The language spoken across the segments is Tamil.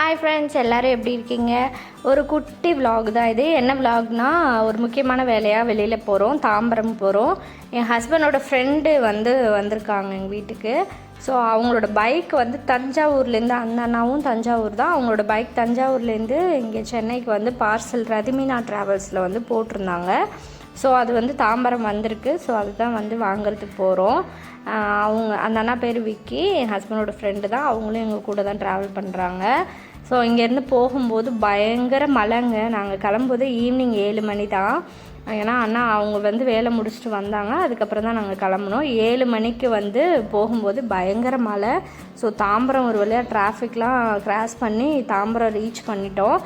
ஹாய் ஃப்ரெண்ட்ஸ் எல்லோரும் எப்படி இருக்கீங்க? ஒரு குட்டி விலாக் தான் இது. என்ன vlogனா ஒரு முக்கியமான வேலையாக வெளியில் போகிறோம் தாம்பரம் போகிறோம் என் ஹஸ்பண்டோட ஃப்ரெண்டு வந்து வந்திருக்காங்க எங்கள் வீட்டுக்கு. ஸோ அவங்களோட பைக் வந்து தஞ்சாவூர்லேருந்து அந்த அண்ணாவும் தஞ்சாவூர் தான். அவங்களோட பைக் தஞ்சாவூர்லேருந்து இங்கே சென்னைக்கு வந்து பார்சல் ரதிமீனா ட்ராவல்ஸில் வந்து போட்டிருந்தாங்க. ஸோ அது வந்து தாம்பரம் வந்திருக்கு. ஸோ அதுதான் வந்து வாங்குறதுக்கு போகிறோம் அவங்க அந்த அண்ணா பேர் விக்கி. என் ஹஸ்பண்டோட ஃப்ரெண்டு தான். அவங்களும் எங்கள் கூட தான் ட்ராவல் பண்ணுறாங்க ஸோ இங்கேருந்து போகும்போது பயங்கர மழைங்க. நாங்கள் கிளம்பும்போது ஈவினிங் ஏழு மணி தான். ஏன்னா அண்ணா அவங்க வந்து வேலை முடிச்சுட்டு வந்தாங்க. அதுக்கப்புறம் தான் நாங்கள் கிளம்புனோம். ஏழு மணிக்கு வந்து போகும்போது பயங்கர மழை. ஸோ தாம்பரம் ஒரு வழியாக டிராஃபிக்லாம் க்ராஸ் பண்ணி தாம்பரம் ரீச் பண்ணிட்டோம்.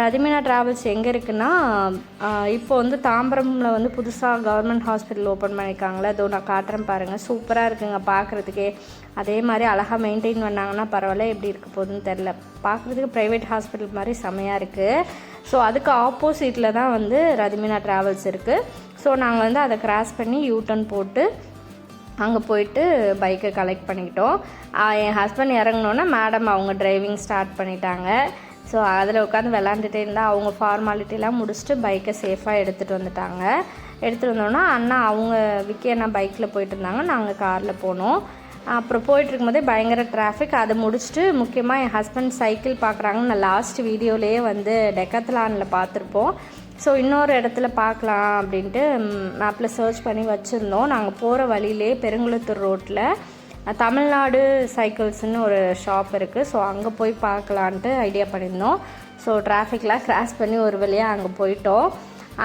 ரதிமினா ட்ராவல்ஸ் எங்கே இருக்குன்னா இப்போ வந்து தாம்பரமில் வந்து புதுசாக கவர்மெண்ட் ஹாஸ்பிட்டல் ஓப்பன் பண்ணியிருக்காங்களே அதோ நான் காட்டுறேன் பாருங்கள் சூப்பராக இருக்குங்க பார்க்குறதுக்கே. அதே மாதிரி அழகாக மெயின்டைன் பண்ணாங்கன்னா பரவாயில்ல எப்படி இருக்க போகுதுன்னு தெரில பார்க்குறதுக்கு ப்ரைவேட் ஹாஸ்பிட்டல் மாதிரி செமையாக இருக்குது ஸோ அதுக்கு ஆப்போசிட்டில் தான் வந்து ரதிமினா ட்ராவல்ஸ் இருக்குது ஸோ நாங்கள் வந்து அதை கிராஸ் பண்ணி யூட்டன் போட்டு அங்கே போயிட்டு பைக்கை கலெக்ட் பண்ணிக்கிட்டோம். என் ஹஸ்பண்ட் இறங்கினோன்னே மேடம் அவங்க டிரைவிங் ஸ்டார்ட் பண்ணிட்டாங்க. ஸோ அதில் உட்காந்து விளாண்டுட்டே இருந்தால் அவங்க ஃபார்மாலிட்டிலாம் முடிச்சுட்டு பைக்கை சேஃபாக எடுத்துகிட்டு வந்துட்டாங்க. எடுத்துகிட்டு வந்தோன்னா அண்ணா அவங்க விக்கி அண்ணா பைக்கில் போயிட்டு இருந்தாங்க. நாங்கள் காரில் போனோம். அப்புறம் போயிட்டு இருக்கும்போதே பயங்கர டிராஃபிக் அதை முடிச்சுட்டு முக்கியமாக என் ஹஸ்பண்ட் சைக்கிள் பார்க்குறாங்க நான் லாஸ்ட் வீடியோலேயே வந்து டெக்கத்லானில் பார்த்துருப்போம். ஸோ இன்னொரு இடத்துல பார்க்கலாம் அப்படின்ட்டு மேப்பில் சர்ச் பண்ணி வச்சுருந்தோம். நாங்கள் போகிற வழியிலே பெருங்குளத்தூர் ரோட்டில் தமிழ்நாடு சைக்கிள்ஸ்னு ஒரு ஷாப் இருக்குது ஸோ அங்கே போய் பார்க்கலான்ட்டு ஐடியா பண்ணியிருந்தோம். ஸோ டிராஃபிக்லாம் கிராஸ் பண்ணி ஒரு வழியாக அங்கே போயிட்டோம்.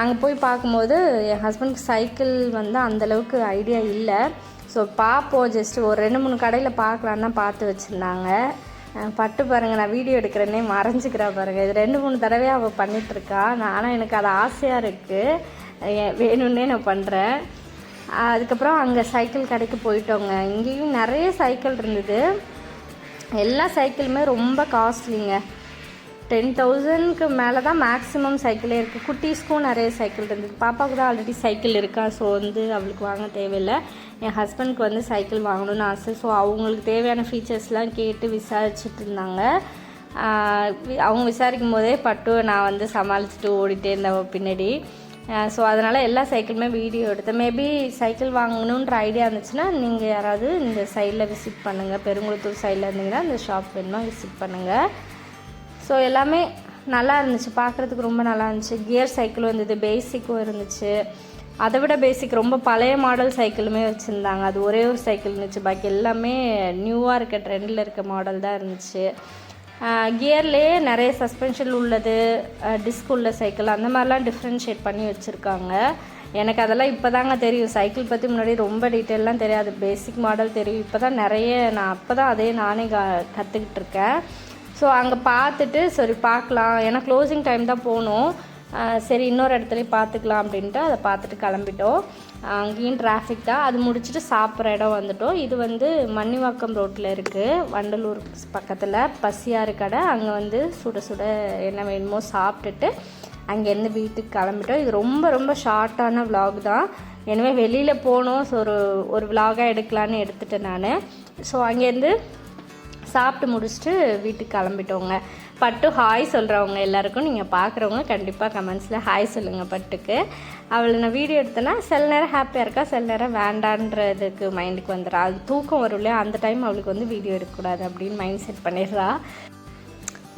அங்கே போய் பார்க்கும்போது என் ஹஸ்பண்ட்க்கு சைக்கிள் வந்து அந்தளவுக்கு ஐடியா இல்லை. ஸோ பார்ப்போம் ஜஸ்ட் ஒரு ரெண்டு மூணு கடையில் பார்க்கலான்னு தான் பார்த்து வச்சுருந்தாங்க. பட்டு பாருங்கள் நான் வீடியோ எடுக்கிறேன்னே மறைஞ்சிக்கிறா பாருங்கள் இது ரெண்டு மூணு தடவையாக அவள் பண்ணிகிட்ருக்கா நானும் எனக்கு அது ஆசையாக இருக்குது வேணும்னே நான் பண்ணுறேன் அதுக்கப்புறம் அங்கே சைக்கிள் கடைக்கு போயிட்டோங்க. இங்கேயும் நிறைய சைக்கிள் இருந்தது. எல்லா சைக்கிளுமே ரொம்ப காஸ்ட்லிங்க டென் தௌசண்ட்க்கு மேலே தான் மேக்ஸிமம் சைக்கிளே இருக்குது குட்டீஸ்க்கும் நிறைய சைக்கிள் இருந்தது. பாப்பாவுக்கு தான் ஆல்ரெடி சைக்கிள் இருக்கா? ஸோ வந்து அவளுக்கு வாங்க தேவையில்லை. என் ஹஸ்பண்ட்க்கு வந்து சைக்கிள் வாங்கணும்னு ஆசை. ஸோ அவங்களுக்கு தேவையான ஃபீச்சர்ஸ்லாம் கேட்டு விசாரிச்சுட்டு இருந்தாங்க. அவங்க விசாரிக்கும் போதே பட்டு நான் வந்து சமாளிச்சுட்டு ஓடிட்டே இருந்தேன் பின்னாடி. ஸோ அதனால் எல்லா சைக்கிளுமே வீடியோ எடுத்தேன். மேபி சைக்கிள் வாங்கணுன்ற ஐடியா இருந்துச்சுன்னா நீங்கள் யாராவது இந்த சைடில் விசிட் பண்ணுங்கள் பெருங்குளத்தூர் சைடில் இருந்தீங்கன்னா இந்த ஷாப் வேணுமா விசிட் பண்ணுங்கள் ஸோ எல்லாமே நல்லா இருந்துச்சு. பார்க்குறதுக்கு ரொம்ப நல்லா இருந்துச்சு. கியர் சைக்கிளும் இருந்தது பேசிக்கும் இருந்துச்சு. அதை விட பேசிக் ரொம்ப பழைய மாடல் சைக்கிளுமே வச்சுருந்தாங்க. அது ஒரே ஒரு சைக்கிள் இருந்துச்சு பாக்கி எல்லாமே நியூவாக இருக்க ட்ரெண்டில் இருக்க மாடல் தான் இருந்துச்சு. கியர்லேயே நிறைய சஸ்பென்ஷன் உள்ளது டிஸ்க் உள்ள சைக்கிள் அந்த மாதிரிலாம் டிஃப்ரென்ஷியேட் பண்ணி வச்சுருக்காங்க. எனக்கு அதெல்லாம் இப்போ தாங்க தெரியும். சைக்கிள் பற்றி முன்னாடி ரொம்ப டீட்டெயிலெலாம் தெரியாது. பேசிக் மாடல் தெரியும். இப்போ தான் நிறைய நான் அப்போ தான் அதே நானே க கற்றுக்கிட்டு இருக்கேன். ஸோ அங்கே பார்த்துட்டு சரி பார்க்கலாம். ஏன்னா க்ளோசிங் டைம் தான் போகணும். சரி இன்னொரு இடத்துலையும் பார்த்துக்கலாம் அப்படின்ட்டு அதை பார்த்துட்டு கிளம்பிட்டோம். அங்கேயும் டிராஃபிக் தான். அது முடிச்சுட்டு சாப்பிட்ற இடம் வந்துட்டோம். இது வந்து மன்னிவாக்கம் ரோட்டில் இருக்குது வண்டலூர் பக்கத்தில் பசியாறு கடை. அங்கே வந்து சுட சுட என்ன வேணுமோ சாப்பிட்டுட்டு அங்கேருந்து வீட்டுக்கு கிளம்பிட்டோம். இது ரொம்ப ரொம்ப ஷார்ட்டான விலாக் தான். எனவே வெளியில் போகணும் ஸோ ஒரு ஒரு விலாகாக எடுக்கலான்னு எடுத்துட்டேன் நான். ஸோ அங்கேருந்து சாப்பிட்டு முடிச்சுட்டு வீட்டுக்கு கிளம்பிட்டோங்க. பட்டு ஹாய் சொல்கிறவங்க எல்லாருக்கும் நீங்கள் பார்க்குறவங்க கண்டிப்பாக கமெண்ட்ஸில் ஹாய் சொல்லுங்கள் பட்டுக்கு. அவளை நான் வீடியோ எடுத்தேன்னா சில நேரம் ஹாப்பியாக இருக்கா சில நேரம் வேண்டான்றதுக்கு மைண்டுக்கு வந்துடுறா அது தூக்கம் வரும் இல்லையா? அந்த டைம் அவளுக்கு வந்து வீடியோ எடுக்கக்கூடாது அப்படின்னு மைண்ட் செட் பண்ணிடுறா.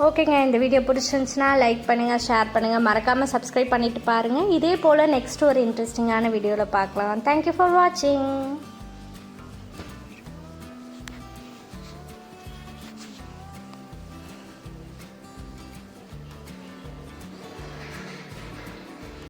ஓகேங்க இந்த வீடியோ பிடிச்சிருந்துச்சுன்னா லைக் பண்ணுங்கள் ஷேர் பண்ணுங்கள் மறக்காமல் சப்ஸ்கிரைப் பண்ணிட்டு பாருங்கள் இதே போல் நெக்ஸ்ட் ஒரு இன்ட்ரெஸ்டிங்கான வீடியோவில் பார்க்கலாம். தேங்க்யூ ஃபார் வாட்சிங்